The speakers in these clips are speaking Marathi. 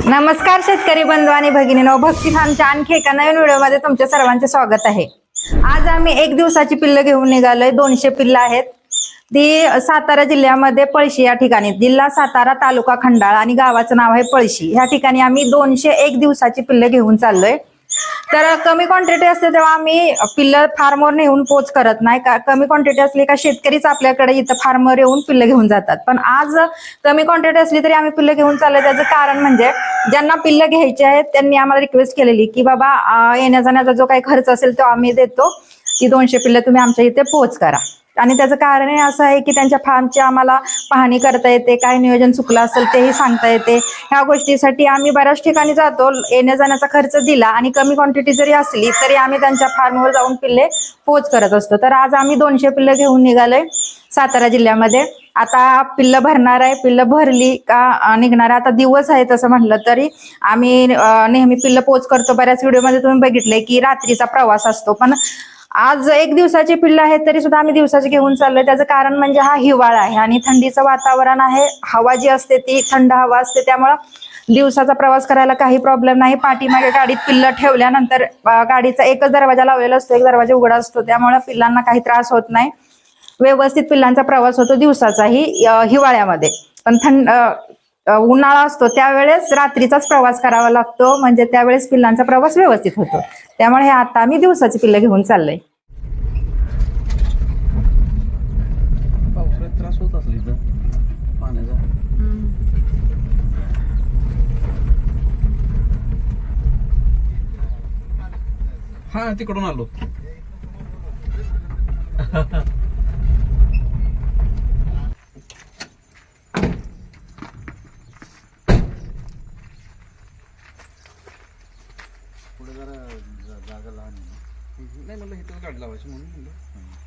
नमस्कार शेतकरी बंधू आणि भगिनीनो भक्ती फार्मच्या आणखी एका नवीन व्हिडिओमध्ये तुमच्या सर्वांचे स्वागत आहे. आज आम्ही एक दिवसाची पिल्लं घेऊन निघालोय. दोनशे पिल्लं आहेत. ती सातारा जिल्ह्यामध्ये पळशी या ठिकाणी जिल्हा सातारा तालुका खंडाळा आणि गावाचं नाव आहे पळशी. ह्या ठिकाणी आम्ही दोनशे एक दिवसाची पिल्लं घेऊन चाललोय. तर कमी क्वांटिटी असते तेव्हा आम्ही पिल्लं फार्मवर नेऊन पोच करत नाही. का कमी क्वांटिटी असली का शेतकरीच आपल्याकडे इथं फार्मवर येऊन पिल्लं घेऊन जातात. पण आज कमी क्वांटिटी असली तरी आम्ही पिल्लं घेऊन चाललो त्याचं कारण म्हणजे ज्यांना पिल्लं घ्यायची आहेत त्यांनी आम्हाला रिक्वेस्ट केलेली की बाबा येण्या जाण्याचा जो काही खर्च असेल तो आम्ही देतो. ती दोनशे पिल्लं तुम्ही आमच्या इथे पोच करा. आणि त्याचं कारण हे असं आहे की त्यांच्या फार्मची आम्हाला पाहणी करता येते काय नियोजन चुकलं असेल तेही सांगता येते. ह्या गोष्टीसाठी आम्ही बऱ्याच ठिकाणी जातो येण्या जाण्याचा खर्च दिला आणि कमी क्वांटिटी जरी असली तरी आम्ही त्यांच्या फार्मवर जाऊन पिल्ले पोच करत असतो. तर आज आम्ही दोनशे पिल्लं घेऊन निघालोय सातारा जिल्ह्यामध्ये. आता पिल्लं भरणार आहे पिल्लं भरली का निघणार आहे. आता दिवस आहे तसं म्हटलं तरी आम्ही नेहमी पिल्लं पोच करतो. बऱ्याच व्हिडिओमध्ये तुम्ही बघितले की रात्रीचा प्रवास असतो. पण आज एक दिवसाची पिल्लं आहेत तरी सुद्धा आम्ही दिवसाची घेऊन चाललोय. त्याचं कारण म्हणजे हा हिवाळा आहे आणि थंडीचं वातावरण आहे. हवा जी असते ती थंड हवा असते त्यामुळं दिवसाचा प्रवास करायला काही प्रॉब्लेम नाही. पाठीमागे गाडीत पिल्लं ठेवल्यानंतर गाडीचा एकच दरवाजा लावलेला असतो एक दरवाजा उघडा असतो. त्यामुळे पिल्लांना काही त्रास होत नाही. व्यवस्थित पिल्लांचा प्रवास होतो दिवसाचाही हिवाळ्यामध्ये. पण थंड उन्हाळा असतो त्यावेळेस रात्रीचाच प्रवास करावा लागतो. म्हणजे त्यावेळेस पिल्लांचा प्रवास व्यवस्थित होतो. त्यामुळे हे आता आम्ही दिवसाची पिल्लं घेऊन चाललोय. हा तिकडून आलो. Mm-hmm.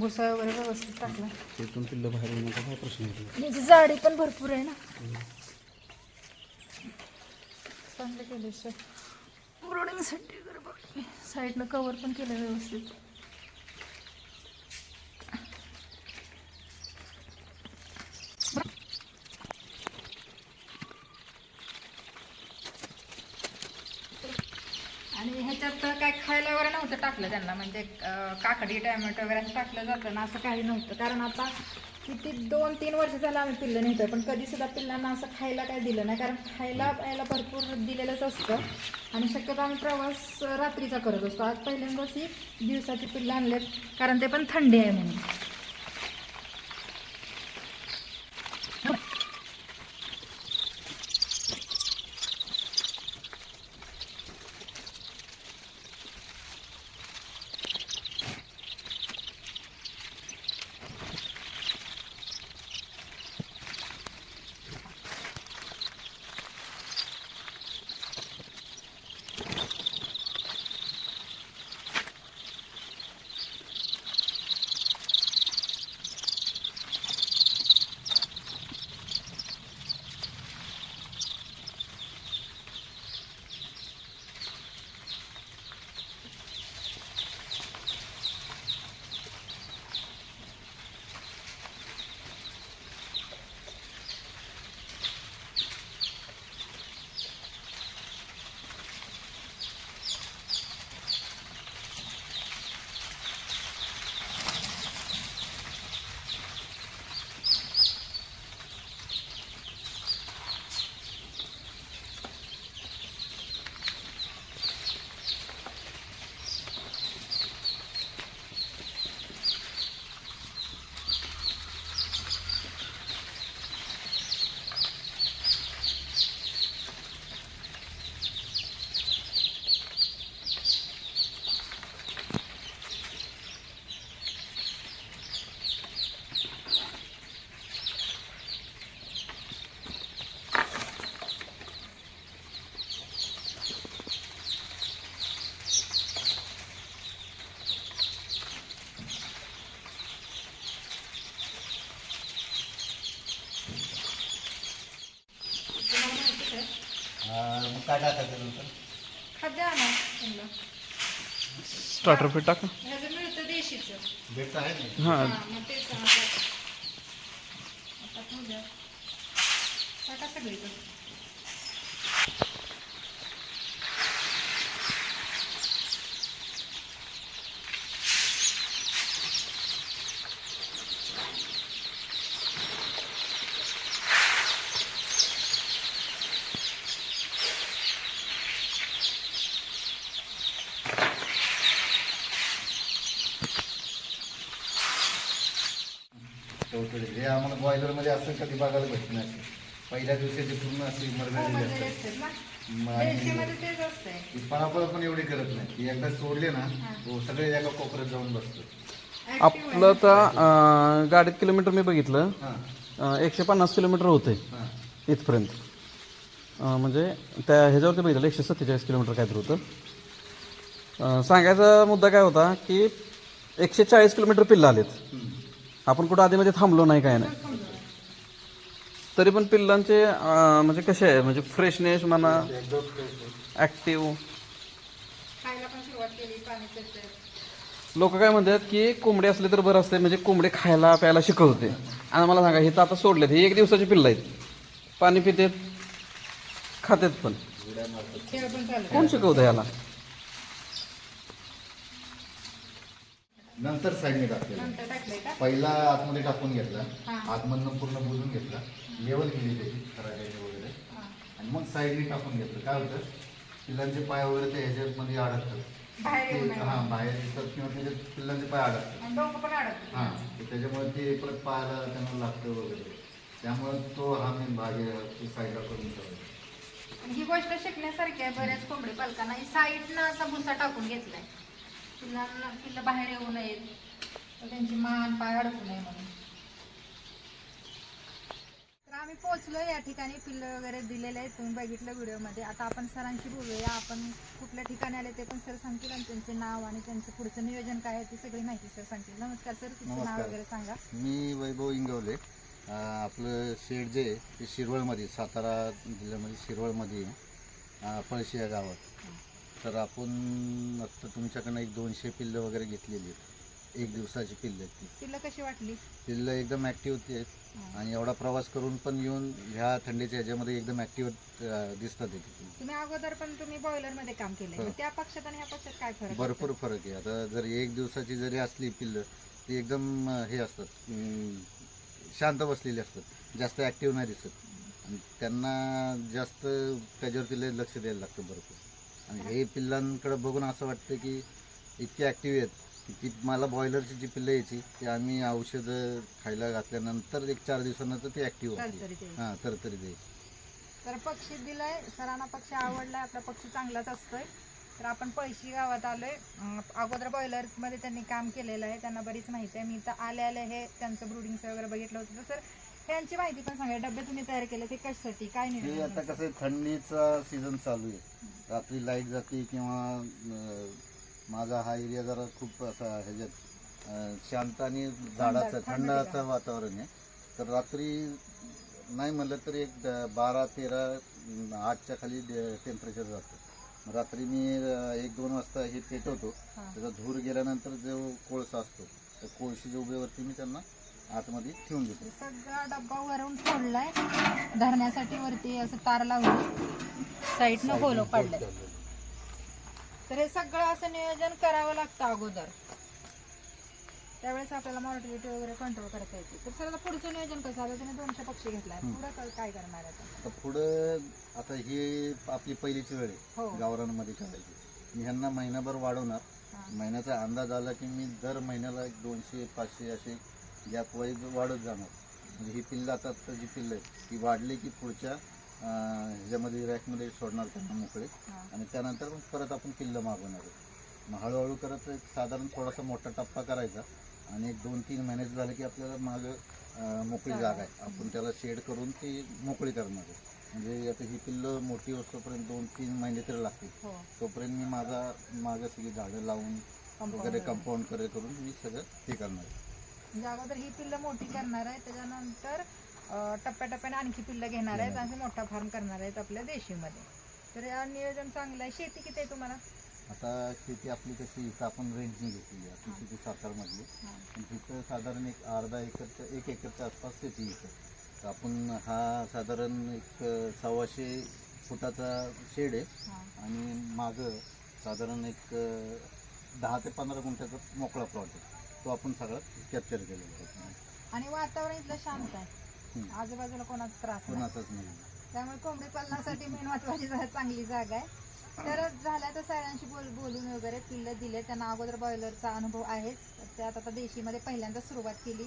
भुसा वगैरे व्यवस्थित टाकला. तिथून पिल्लं बाहेर येण्याचा काय प्रश्न येतो याची जाडी पण भरपूर आहे ना. चांगलं केलं सर ब्रोडिंगसाठी साईडनं कवर पण केलं व्यवस्थित आणि ह्याच्यात तर काय खायला वगैरे नव्हतं टाकलं त्यांना म्हणजे काकडी टॅमॅटो वगैरे असं टाकलं जातं ना असं काही नव्हतं. कारण आता किती दोन तीन वर्ष झालं आम्ही पिल्लं नव्हतं पण कधीसुद्धा पिल्लांना असं खायला काय दिलं नाही. कारण खायला प्यायला भरपूर दिलेलंच असतं. आणि शक्यतो आम्ही प्रवास रात्रीचा करत असतो. आज पहिल्यांदाच ही दिवसाची पिल्लं आणलेत कारण ते पण थंडी आहे म्हणून. मग काय टाकायचं नंतर? खाद्य आणा त्यांना. स्टार्टर फीट टाका. ह्याचं मिळतं देशीचं. भेटतं आहे नाही हां. हा, मग तेच आता आता खाऊ द्या. टाका सगळीकडे. चौकडे हे आम्हाला बॉयलरमध्ये असं कधी बघायला भेटत नाही. पहिल्या दिवसाची पूर्ण अशी असते असतंय. ती परापळ पण एवढी करत नाही. ती एकदा सोडले ना तो सगळे एका कोपऱ्यात जाऊन बसतो आपलं तर अं, गाडीत किलोमीटर मी बघितलं. हां. एकशे पन्नास किलोमीटर होते हां. इथपर्यंत. म्हणजे त्या ह्याच्यावरती बघितलं एकशे सत्तेचाळीस किलोमीटर काहीतरी होतं. सांगायचा मुद्दा काय होता की एकशे चाळीस किलोमीटर पिल्लं आलेत. आपण कुठं आधीमध्ये थांबलो नाही काय नाही. तरी पण पिल्लांचे अं, म्हणजे कसे आहे? म्हणजे फ्रेशनेस म्हणा ॲक्टिव्ह खायला पण सुरुवात केली पाणी पितंय. लोक काय म्हणतात की कोंबडे असले तर बरं असते म्हणजे कोंबडे खायला प्यायला शिकवते. आणि मला सांगा हे तर आता सोडलेत हे एक दिवसाची पिल्लं आहेत. पाणी पितेत खातेत पण. खेळ पण चालू कोण शिकवतं याला? नंतर साईडने टाकलेलं. नंतर टाकलंय का? पहिला आतमध्ये टाकून घेतला हां. आतमधनं पूर्ण बुजून घेतला लेवल केली त्याची खराट्याची वगैरे. हा. आणि मग साईडने टाकून घेतलं. काय होतं? पिल्लांचे पाय वगैरे ते ह्याच्यामध्ये अडकतात. बाहेर येऊ ते- नये हां बाहेर येतात किंवा त्याच्यात पिल्लांचे पाय अडकतात. आणि डोकं पण अडकतं. हां तर त्याच्यामुळे ते परत पायाला त्यांना लागतं वगैरे. त्यामुळे तो हा मेन भाग आहे तो साईडला करून ठेवला. आणि ही गोष्ट शिकण्यासारखी आहे. बऱ्याच कोंबडी पालकांना साईडनं असा भुसा टाकून घेतलाय. पिल्लं बाहेर येऊ नयेत. त्यांची मान पाय अडकू नये म्हणून. तर आम्ही पोहोचलो या ठिकाणी पिल्लं वगैरे दिलेले आहेत तुम्ही बघितलं व्हिडिओमध्ये. आता आपण सरांशी बोलूया. आपण कुठल्या ठिकाणी आले ते पण सर सांगतील आणि त्यांचे नाव आणि त्यांचं पुढचं नियोजन काय आहे ती सगळी माहिती सर सांगतील. नमस्कार सर तुमचं नाव नमस्कार. वगैरे सांगा. मी वैभव इंगवले. अं, आपलं शेड जे आहे ते शिरवळमध्ये सातारा जिल्ह्यामध्ये शिरवळमध्ये आहे. अं, पळशी या गावात. तर आपण आत्ता तुमच्याकडनं एक दोनशे पिल्लं वगैरे घेतलेली आहेत. एक दिवसाची पिल्लं आहेत ती. पिल्लं कशी वाटली? पिल्लं एकदम ॲक्टिव्ह होती आहेत. आणि एवढा प्रवास करून पण येऊन ह्या थंडीच्या ह्याच्यामध्ये एकदम ॲक्टिव्ह दिसतात तुम्ही अगोदर पण तुम्ही बॉयलरमध्ये काम केलंय. हो. मग त्या पक्षात आणि ह्या पक्षात काय फरक भरपूर फरक आहे. आता जर एक दिवसाची जरी असली पिल्लं ती एकदम अं, हे असतात. अं, शांत बसलेली असतात. जास्त ॲक्टिव्ह नाही दिसत. आणि त्यांना जास्त त्याच्यावरती लय लक्ष द्यायला लागतं भरपूर. आणि हे पिल्लांकडे बघून असं वाटतं की इतके ॲक्टिव्ह आहेत की ती मला बॉयलरची जी पिल्लं यायची ती आम्ही औषधं खायला घातल्यानंतर एक चार दिवसानंतर ती ॲक्टिव्ह होती. हां तर तरी द्यायची तर पक्षी दिलाय सरांना पक्षी आवडलाय आपला पक्षी चांगलाच असतोय. तर आपण पळशी गावात आलोय. अगोदर बॉयलरमध्ये त्यांनी काम केलेलं आहे त्यांना बरीच माहिती आहे. मी तर आले आले हे त्यांचं ब्रुडिंग वगैरे बघितलं होतं. तर सर यांची माहिती पण सांगा डबे तुम्ही तयार केले ते कशासाठी? काय नाही आता कसं थंडीचा सीझन चालू आहे. रात्री लाइट जाते किंवा माझा हा एरिया जरा खूप असा ह्याच्यात शांत आणि झाडाचं थंड थंडाचं. वातावरण आहे तर रात्री नाही म्हणलं तरी एक बारा तेरा आठच्या खाली टेम्परेचर जातं रात्री मी एक दोन वाजता हे पेटवतो. त्याचा धूर गेल्यानंतर जो कोळसा असतो त्या कोळशीच्या उभेवरती मी त्यांना आतमध्ये ठेवून देतो सगळा डब्बा वरून फोडलाय. धरण्यासाठी वरती असं तार लावली साईडनं होलो काढलंय तर हे सगळं असं नियोजन करावं लागतं अगोदर. त्यावेळेस आपल्याला मॉर्टिलिटी वगैरे कंट्रोल करता येते. तर सर आता पुढचं नियोजन कसं? आता तुम्ही दोनशे पक्षी घेतलाय पुढं काय- काय करणार आता? पुढं आता हे आपली पहिलीची वेळ हो. आहे गावरांमध्ये करायची मी ह्यांना महिनाभर वाढवणार. हा. महिन्याचा अंदाज आला की मी दर महिन्याला एक दोनशे पाचशे असे गॅप वाईज वाढत जाणार. म्हणजे ही पिल्लं आता आता जी पिल्लं आहे ती वाढली की पुढच्या ह्याच्यामध्ये रॅकमध्ये सोडणार त्यांना मोकळे. आणि त्यानंतर मग परत आपण पिल्लं मागवणार आहे मग हळूहळू करत एक साधारण थोडासा मोठा टप्पा करायचा. आणि एक दोन तीन महिन्याचं झालं की आपल्याला मागं मोकळी जागा आहे. आपण त्याला शेड करून ती मोकळी करणार आहे. म्हणजे आता ही पिल्लं मोठी होतोपर्यंत दोन तीन महिने तरी लागतील. हो. तोपर्यंत मी माझा मागं सगळी झाडं लावून वगैरे. कंपाऊंड करे करून मी सगळं हे करणार आहे. म्हणजे अगोदर ही पिल्लं मोठी करणार आहे त्याच्यानंतर टप्प्याटप्प्याने आणखी पिल्लं घेणार आहेत आणि मोठा फार्म करणार आहेत आपल्या देशीमध्ये. तर या नियोजन चांगलं आहे. शेती किती आहे तुम्हाला? आता शेती आपली कशी इथं आपण रेंटने घेतलेली आहे आपली शेती सरकारमधली. हा. पण तिथं साधारण एक अर्धा एकरचं एक एकरच्या आसपास शेती इथं तर आपण हा साधारण एक सव्वाशे फुटाचा शेड आहे. आणि मागं साधारण एक दहा ते पंधरा गुंठ्याचा मोकळा प्लॉट आहे. तो आपण सगळा कॅप्चर केलेला आहे. आणि वातावरण इथलं शांत आहे. हम्म. आजूबाजूला कोणाचा त्रास नाही. कोणाचाच नाही. त्यामुळे कोंबडी पालनासाठी मेन महत्वाची जा- चांगली जागा आहे. तर झाल्या तर सगळ्यांशी बोल बोलून वगैरे पिल्लं दिले. त्यांना अगोदर बॉयलरचा अनुभव आहेच. त्यात आता देशीमध्ये पहिल्यांदा सुरुवात केली.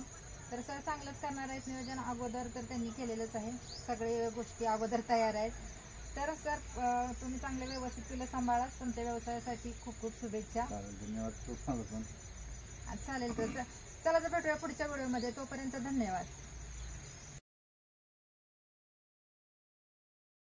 तर सर चांगलंच करणार आहेत नियोजन. अगोदर तर त्यांनी केलेलंच आहे. सगळे गोष्टी अगोदर तयार आहेत. तर सर अं, तुम्ही चांगले व्यवस्थित पिल्लं सांभाळा तुमच्या व्यवसायासाठी खूप खूप शुभेच्छा. चालेल धन्यवाद. पण. चालेल तर चला तर भेटूया पुढच्या व्हिडिओमध्ये. तोपर्यंत धन्यवाद.